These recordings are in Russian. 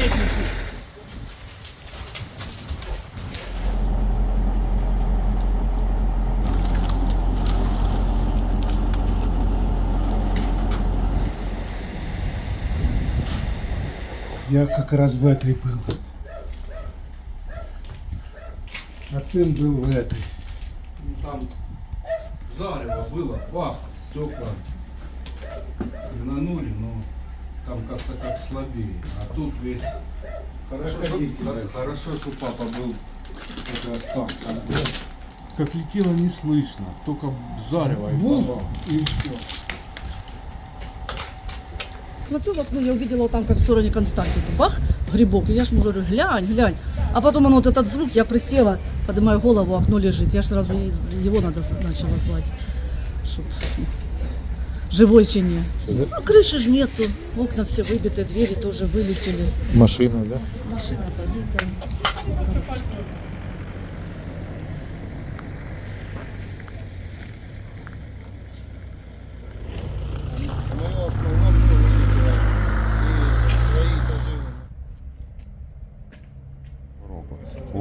советники. Я как раз в этой был. А сын был в этой. Ну, там зарево было, бах, стекла гнанули, но там как-то как слабее. А тут весь... Хорошо, что, хорошо, что папа был как раз там. Как летело не слышно, только зарево и все. Смотрю в окно, я увидела там, как в стороне Константина. Бах, грибок. И я ж мужу говорю, глянь, глянь. А потом оно вот этот звук, я присела, поднимаю голову, окно лежит. Я ж сразу его надо начала звать. Чтоб, живой чи не. Ну, крыши ж нету, окна все выбиты, двери тоже вылетели. Машина, да? Машина побита.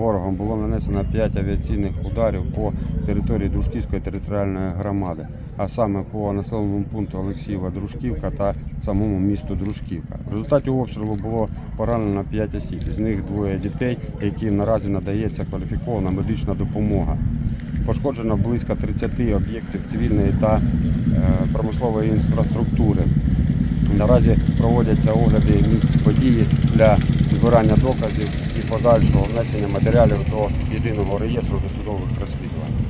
Ворогом було нанесено 5 авіаційних ударів по території Дружківської територіальної громади, а саме по населеному пункту Олексієва Дружківка та самому місту Дружківка. В результаті обстрілу було поранено 5 осіб, з них двоє дітей, яким наразі надається кваліфікована медична допомога. Пошкоджено близько 30 об'єктів цивільної та е, промислової інфраструктури. Наразі проводяться огляди місць події для збирання доказів і подальшого внесення матеріалів до єдиного реєстру досудових розслідувань.